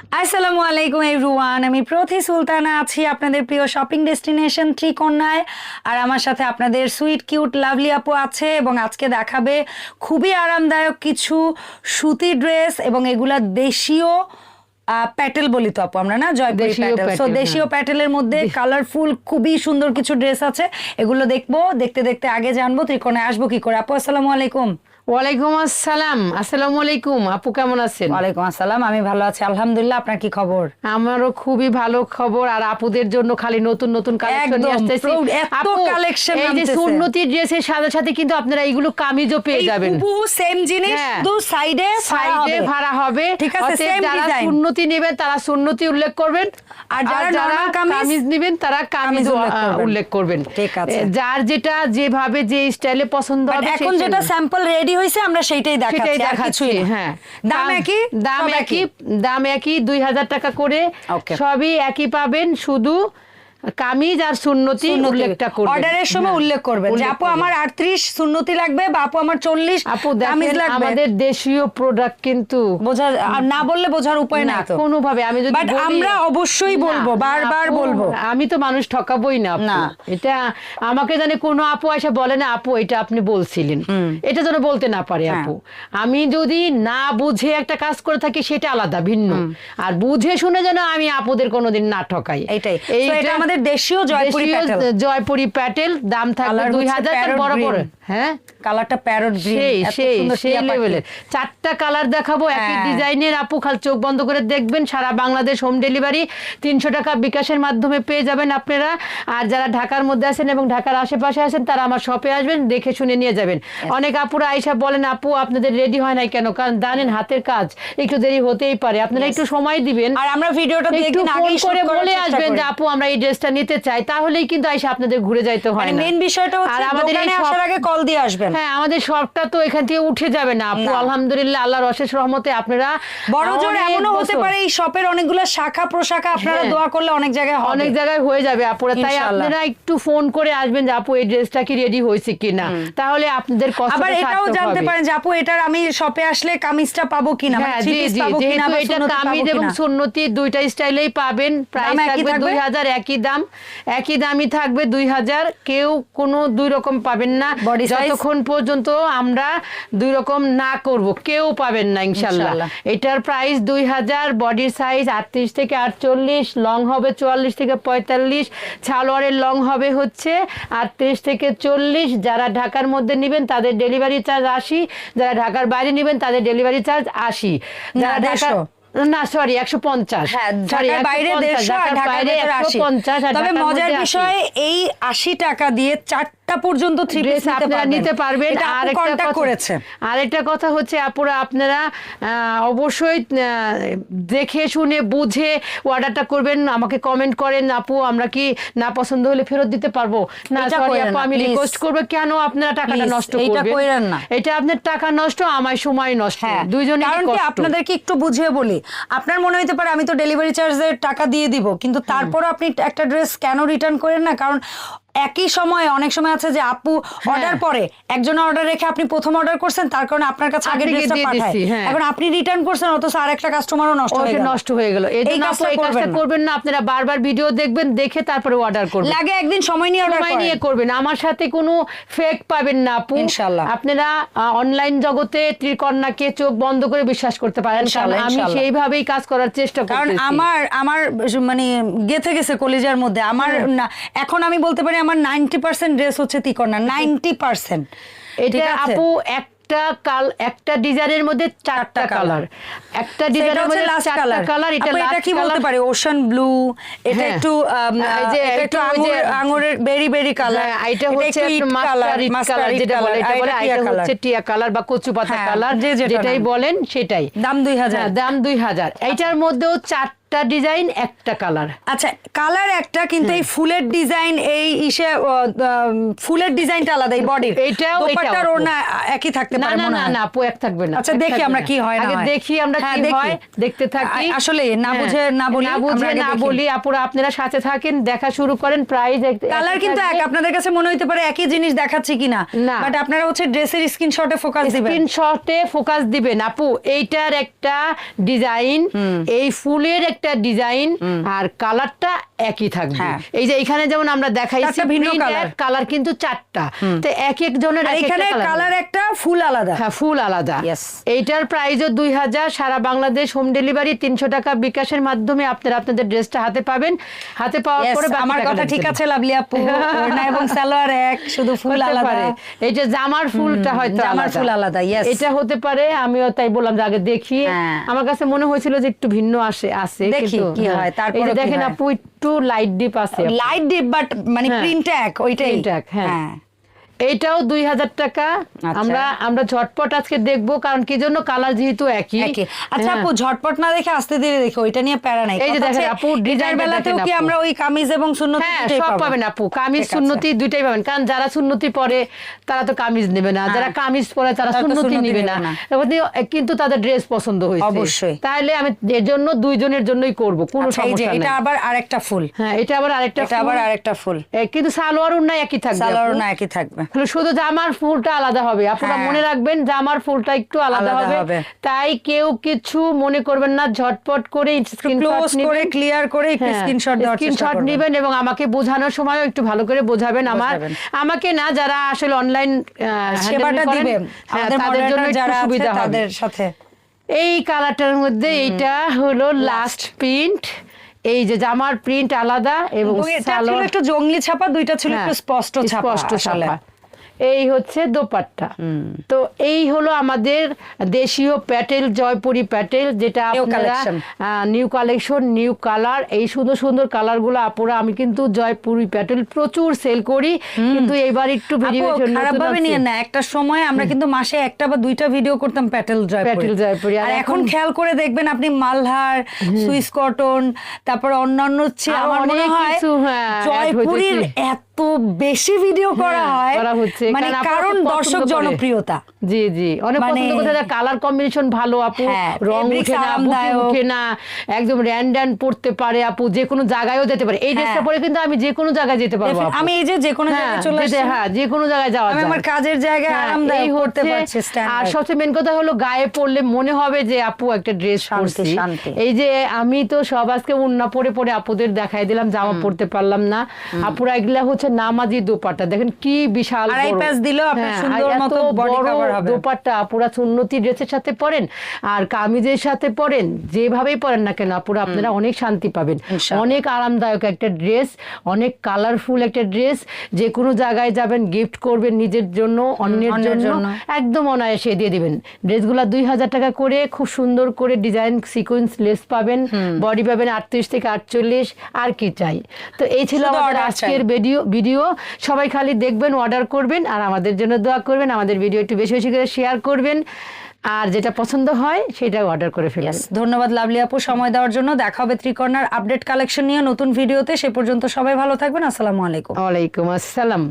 আসসালামু আলাইকুম এভরিওয়ান আমি প্রথি সুলতানা আছি আপনাদের প্রিয় শপিং ডেস্টিনেশন ত্রিকন্যায় আর আমার সাথে আপনাদের সুইট কিউট লাভলি আপু আছে এবং আজকে দেখাবে খুবই আরামদায়ক কিছু সুতি ড্রেস এবং এগুলা দেশীয় আহ, প্যাটেল বলি তো আপু আমরা না? জয়পুরি দেশীয় প্যাটেল সো দেশীয় প্যাটেলের মধ্যে কালারফুল খুবই সুন্দর কিছু ড্রেস আছে। এগুলো দেখব দেখতে দেখতে আগে জানব ত্রিকোণায় আসব কি করে? আপু আসসালামু আলাইকুম। ওয়ালাইকুম আসসালাম। আসসালামু আলাইকুম। আপু কেমন আছেন? ওয়ালাইকুম আসসালাম আমি ভালো আছি। আলহামদুলিল্লাহ আপনার কি খবর? আমারও খুবই ভালো খবর। আর আপুদের জন্য খালি নতুন নতুন কালেকশন নিয়ে আসতেছি। এত collection এই যে। সুন্নতি ড্রেসের সাথে সাথে কিন্তু আপনারা এইগুলো কামিজও পেয়ে যাবেন। হুবহু সেম জিনিস হ্যাঁ। শুধু সাইডে সাইডে ভাড়া হবে। ঠিক আছে, same যারা। সুন্নতি নেবেন তারা সুন্নতি উল্লেখ করবেন। আর যারা কামিজ, কামিজ নেবেন তারা কামিজ উল্লেখ করবেন। ঠিক আছে। যার যেটা যেভাবে যে স্টাইলে পছন্দ হবে এখন যেটা স্যাম্পল রেডি হয়েছে আমরা সেইটাই দেখাচ্ছি আর কিছুই। হ্যাঁ। দাম একই দাম একই দাম একই দুই হাজার টাকা করে সবই একই পাবেন শুধু কামিজ আর সুন্নতি উল্লেখটা করবেন। অর্ডারের সময় হ্যাঁ, উল্লেখ করবেন যে আপু আমার আটত্রিশ সুন্নতি লাগবে বা আপু আমার চল্লিশ আপু কামিজ লাগবে। আমাদের দেশীয় প্রোডাক্ট কিন্তু বোঝা না বললে বোঝার উপায় না নাই তো। কোনোভাবে আমি যদি বাট আমরা অবশ্যই বলব বারবার বলব। আমি তো মানুষ ঠকাবই না আপু। এটা আমাকে জানে কোনো আপু এসে বলে না আপু এটা আপনি বলছিলেন। এটা যেন বলতে না পারে হ্যাঁ। আপু। আমি যদি না বুঝে একটা কাজ করে থাকি সেটা আলাদা ভিন্ন। আর বুঝে শুনে যেন আমি আপুদের কোনোদিন না ঠকাই। এটাই। আমাদের দেশীয় জয়পুরি প্যাটেল। জয়পুরি প্যাটেল দাম থাকবে Colour দুই হচ্ছে হাজার parrot বড় বড় হ্যাঁ? কালারটা প্যারট সেই সেই সেই লেভেলের চারটা কালার দেখাবো একই হ্যাঁ। ডিজাইনের আপু খাল চোখ বন্ধ করে দেখবেন সারা বাংলাদেশ হোম ডেলিভারি তিনশো টাকা বিকাশের মাধ্যমে পেয়ে যাবেন আপনারা। আর যারা ঢাকার মধ্যে আছেন এবং ঢাকার আশেপাশে আছেন তারা আমার শপে আসবেন দেখে শুনে নিয়ে যাবেন। অনেক আপুরা আইসা বলেন আপু আপনাদের রেডি হয় নাই কেন? কারণ জানেন হাতের কাজ একটু দেরি হতেই পারে। আপনারা একটু সময় দিবেন। আর আমরা ভিডিওটা ফোন আগেই করে বলে আসবেন যে আপু আমরা এই ড্রেসটা নিতে চাই তাহলেই কিন্তু আইসা আপনাদের ঘুরে যাইতে হয় মানে না। মেইন বিষয়টা হচ্ছে আমাদের এই আসার আগে কল দিয়ে আসবেন। হ্যাঁ আমাদের সবটা তো এখান থেকে উঠে যাবে না আপু। আলহামদুলিল্লাহ আল্লাহর অশেষ রহমতে আপনারা বড় জোর এমনও হতে পারে এই শপের অনেকগুলো শাখা প্রশাখা আপনারা হ্যাঁ। দোয়া করলে অনেক জায়গায় অনেক জায়গায় হয়ে যাবে আপুরা। তাই আপনারা একটু ফোন করে আসবেন যে আপু এই ড্রেসটা কি রেডি হয়েছে কিনা? তাহলে আপনাদের কষ্ট আবার এটাও জানতে পারেন যে আপু এটার আমি শপে আসলে কামিজটা পাবো কিনা? মানে হ্যাঁ থ্রি জি পিস পাবো কিনা এটা কামিজ এবং সুন্নতি দুইটা স্টাইলেই পাবেন। প্রাইস থাকবে থাকবে? দুই হাজার একই দাম। একই দামই থাকবে দুই হাজার। কেউ কোনো দুই রকম পাবেন না। যতক্ষণ পর্যন্ত আমরা দুই রকম না করব কেউ পাবেন না ইনশাল্লাহ। এটার প্রাইস দুই হাজার বডির সাইজ আটত্রিশ থেকে আটচল্লিশ লং হবে চুয়াল্লিশ থেকে পঁয়তাল্লিশ ছালোয়ারের লং হবে হচ্ছে আটত্রিশ থেকে চল্লিশ। যারা ঢাকার মধ্যে নেবেন তাদের ডেলিভারি চার্জ আশি যারা ঢাকার বাইরে নেবেন তাদের ডেলিভারি চার্জ আশি। যারা ঢাকা 150 না সরি একশো পঞ্চাশ। হ্যাঁ বাইরে দেড়শো আর ঢাকার ভেতরে আশি। তবে মজার বিষয় এই আশি টাকা দিয়ে চারটা পর্যন্ত থ্রি পিস আপনারা নিতে পারবেন। আর একটা কথা- করেছে। আরেকটা কথা হচ্ছে আপুরা আপনারা অবশ্যই দেখে শুনে বুঝে অর্ডারটা করবেন আমাকে কমেন্ট করেন আপু আমরা কি না পছন্দ হলে ফেরত দিতে পারব? না সরি আপু আমি রিকোয়েস্ট করব কেন আপনারা টাকাটা নষ্ট করবেন? কইরেন না। এটা আপনার টাকা নষ্ট আমার সময় নষ্ট। হ্যাঁ। দুইজনে কারণ কি আপনাদেরকে একটু বুঝিয়ে বলি আপনার মনে হতে পারে আমি তো ডেলিভারি চার্জের টাকা দিয়ে দিব কিন্তু তারপর আপনি একটা ড্রেস কেন রিটার্ন করেন না? কারণ একই সময়ে অনেক সময় আছে যে আপু হ্যাঁ। অর্ডার পরে একজন অর্ডার রেখে আপনি প্রথম অর্ডার করছেন তার কারণে আপনার কাছে আগে ড্রেসটা পাঠায় হ্যাঁ। এখন আপনি রিটার্ন করছেন অথচ আরেকটা কাস্টমারও নষ্ট হয়ে গেল নষ্ট হয়ে গেল এই জন্য আপু কাজটা এই কাজটা করবেন না। আপনারা বারবার ভিডিও দেখবেন দেখে তারপরে অর্ডার করবেন লাগে একদিন সময় নিয়ে অর্ডার নিয়ে করবেন আমার সাথে কোনো ফেক পাবেন না আপু ইনশাআল্লাহ। আপনারা অনলাইন জগতে ত্রিকন্যাকে চোখ বন্ধ করে বিশ্বাস করতে পারেন কারণ ইনশাআল্লাহ, আমি। সেইভাবেই কাজ করার চেষ্টা কারণ আমার আমার মানে গেথে গেছে কলেজের মধ্যে আমার না এখন আমি বলতে পারি আমার নাইনটি পার্সেন্ট ড্রেস হচ্ছে তিকন্যা নাইনটি পার্সেন্ট। এটা আপু একটা কাল একটা ডিজাইনের মধ্যে চারটা কালার। একটা ডিজাইনের মধ্যে চারটা কালার এটা এটা কি বলতে কালার পারে? ওশান ব্লু এটা হ্যাঁ। একটু এই যে একটু একটু যে- আঙুর আঙুরের বেরি বেরি কালার হ্যাঁ, এটা হচ্ছে একটু কালার যেটা বলে এটা বলে এটা হচ্ছে টিয়া কালার বা কচু পাতা হ্যাঁ, কালার যেটাই বলেন সেটাই। দাম 2000 হ্যাঁ, দাম দুই হাজার। এইটার মধ্যেও চারটা একটা ডিজাইন একটা কালার। আচ্ছা কালার একটা কিন্তু এই ফুলের ডিজাইন এই ইসে ফুলের ডিজাইনটা আলাদা এই বডির। এইটাও, দোপাট্টার এটাও। ওড়না একই থাকতে পারে না না না আপু এক থাকবে না আচ্ছা দেখি আমরা কি হয় না আগে দেখি আমরা হ্যাঁ, কি হয় দেখতে থাকি। আসলে না হ্যাঁ। বুঝে না বলি, না বুঝে না বলি আপুরা আপনারা সাথে থাকেন দেখা শুরু করেন প্রাইস কালার কিন্তু এক আপনাদের কাছে মনে হইতে পারে একই জিনিস দেখাচ্ছি কিনা। বাট আপনারা হচ্ছে ড্রেসের স্ক্রিনশটে ফোকাস দিবেন। স্ক্রিনশটে ফোকাস দিবেন আপু এইটার একটা ডিজাইন এই ফুলের একটা ডিজাইন আর কালারটা একই থাকবে। হ্যাঁ। এই যে এখানে যেমন আমরা দেখাইছি ভিন্ন। কালার কিন্তু চারটা। তো এক এক জনের এখানে কালার একটা ফুল আলাদা। হ্যাঁ ফুল আলাদা। এইটার প্রাইসও দুই হাজার। সারা বাংলাদেশ হোম ডেলিভারি তিনশো টাকা বিকাশের মাধ্যমে আপনারা আপনাদের ড্রেসটা হাতে পাবেন। হাতে পাওয়ার পরে আমার কথা ঠিক আছে লাভলি আপু। ওড়না এবং সালোয়ার এক শুধু ফুল আলাদা। এই যে জামার ফুলটা হয়তো জামার ফুল আলাদা, yes. এটা হতে পারে আমিও তাই বললাম যে আগে দেখি। হ্যাঁ। আমার কাছে মনে হয়েছিল যে একটু ভিন্ন আসে আছে। দেখি কি হ্যাঁ। হয়, তারপরে দেখেন হয়। আপু একটু লাইট ডিপ আছে লাইট ডিপ বাট মানে হ্যাঁ। প্রিন্ট এক ওইটাই এক, হ্যাঁ। হ্যাঁ এইটাও দুই হাজার টাকা। আচ্ছা। আমরা আমরা ঝটপট আজকে দেখব কারণ কি জন্য কালার যেহেতু একই। আচ্ছা হ্যাঁ। আপু ঝটপট না দেখে আস্তে ধীরে দেখে ওইটা নিয়ে প্যারা নাই। এই যে দেখেন আপু, টা বেলাতেও কি আমরা ওই কামিজ এবং সুন্নতি হ্যাঁ সব পাবেন আপু। কামিজ। সুন্নতি দুইটাই পাবেন কারণ যারা সুন্নতি পরে তারা তো কামিজ নেবে না। যারা কামিজ পরে তারা সুন্নতি নেবে না। না। কিন্তু তাদের ড্রেস পছন্দ হয়েছে। অবশ্যই। তাহলে আমি এর জন্য দুইজনের জন্যই করব কোনো আচ্ছা, সমস্যা এটা আবার আরেকটা ফুল। হ্যাঁ এটা আবার আরেকটা এটা আবার আরেকটা ফুল। কিন্তু সালোয়ার উন্না একই থাকবে সালোয়ার। না একই থাকবে। তাহলে শুধু জামার ফুলটা আলাদা হবে। আপনারা হ্যাঁ। মনে রাখবেন জামার ফুলটা একটু আলাদা হবে। তাই কেউ কিছু মনে করবেন না ঝটপট করে ক্লোজ করে ক্লিয়ার করে একটু স্ক্রিনশট দেওয়ার স্ক্রিনশট নেবেন এবং আমাকে বোঝানোর সময়ও একটু ভালো করে বোঝাবেন আমার। আমাকে না যারা আসলে অনলাইন সেবাটা দিবে হ্যাঁ, তাদের জন্য যারা সুবিধা তাদের সাথে। এই কালারটার মধ্যে এইটা হলো লাস্ট প্রিন্ট এই যে জামার প্রিন্ট আলাদা এবং এবং এটা ছিল একটু জঙ্গলি ছাপা দুইটা ছিল হ্যাঁ, একটু স্পষ্ট ছাপা স্পষ্ট ছাপা এই হচ্ছে দোপাট্টা। তো এই হলো আমাদের দেশীয় প্যাটেল জয়পুরি প্যাটেল যেটা আপনারা নিউ কালেকশন নিউ কালার এই সুন্দর সুন্দর কালারগুলো আপুরা আমি কিন্তু জয়পুরি প্যাটেল প্রচুর সেল করি। কিন্তু এবার একটু আপু, ভেরিয়েশন খারাপ নিয়ে না একটা সময় আমরা কিন্তু মাসে একটা বা দুইটা ভিডিও করতাম প্যাটেল জয়পুরি। প্যাটেল জয়পুরি, আর এখন খেয়াল করে দেখবেন আপনি মালহার সুইস কটন তারপর অন্যান্য হচ্ছে আমার মনে হয় হ্যাঁ, জয়পুরির এত বেশি ভিডিও করা হ্যাঁ, হয়। মানে কারণ দর্শক জনপ্রিয়তা। জি জি। অনেক মানে- পছন্দ করতে কালার কম্বিনেশন ভালো আপু। হ্যাঁ, রং উঠে না বুটি উঠে না একদম র্যান্ডান পড়তে পারে আপু। যে কোনো জায়গায়ও যেতে পারে। এই ড্রেসটা হ্যাঁ। পরে কিন্তু আমি যে কোনো জায়গায় যেতে পারব আমি এই যে যে কোনো হ্যাঁ, জায়গায় চলে আসছি হ্যাঁ যে কোনো জায়গায় যাওয়া যায়। আমার কাজের জায়গায় আরামদায়ক করতে পারছি আর সবচেয়ে মেন কথা হলো গায়ে পড়লে মনে হবে যে আপু একটা ড্রেস পরছি। এই যে আমি তো সব আজকে উন্না পরে পরে আপুদের দেখাই দিলাম জামা পরতে পারলাম না। আপুরা এগুলা হচ্ছে নামাজি দোপাট্টা। দেখেন কি বিশাল আড়াই আপনার হ্যাঁ, সুন্দর মতো বড় হবে। দোপাট্টা আপুরা সুন্নতি ড্রেসের সাথে পরেন আর কামিজের সাথে পরেন যেভাবেই পরেন না কেন আপুরা আপনারা অনেক শান্তি পাবেন। অনেক আরামদায়ক একটা ড্রেস অনেক কালারফুল একটা ড্রেস যে কোনো জায়গায় যাবেন গিফট করবেন নিজের জন্য অন্যের জন্য। একদম অনায়াসে দিয়ে দিবেন। ড্রেসগুলো দুই হাজার টাকা করে খুব সুন্দর করে ডিজাইন সিকোয়েন্স লেস পাবেন বডি পাবেন আটত্রিশ থেকে আটচল্লিশ আর কি চাই। তো এই ছিল আমাদের আজকের ভিডিও ভিডিও সবাই খালি দেখবেন অর্ডার করবেন আর আমাদের জন্য দোয়া করবেন। আমাদের ভিডিও একটু বেশি বেশি করে শেয়ার করবেন। আর যেটা পছন্দ হয় সেটাও অর্ডার করে ফেলবেন। ধন্যবাদ লাভলি আপু সময় দেওয়ার জন্য। দেখা হবে ত্রিকর্ণার আপডেট কালেকশন নিয়ে নতুন ভিডিওতে সে পর্যন্ত সবাই ভালো থাকবেন। আসসালামু আলাইকুম। ওয়ালাইকুম আসসালাম।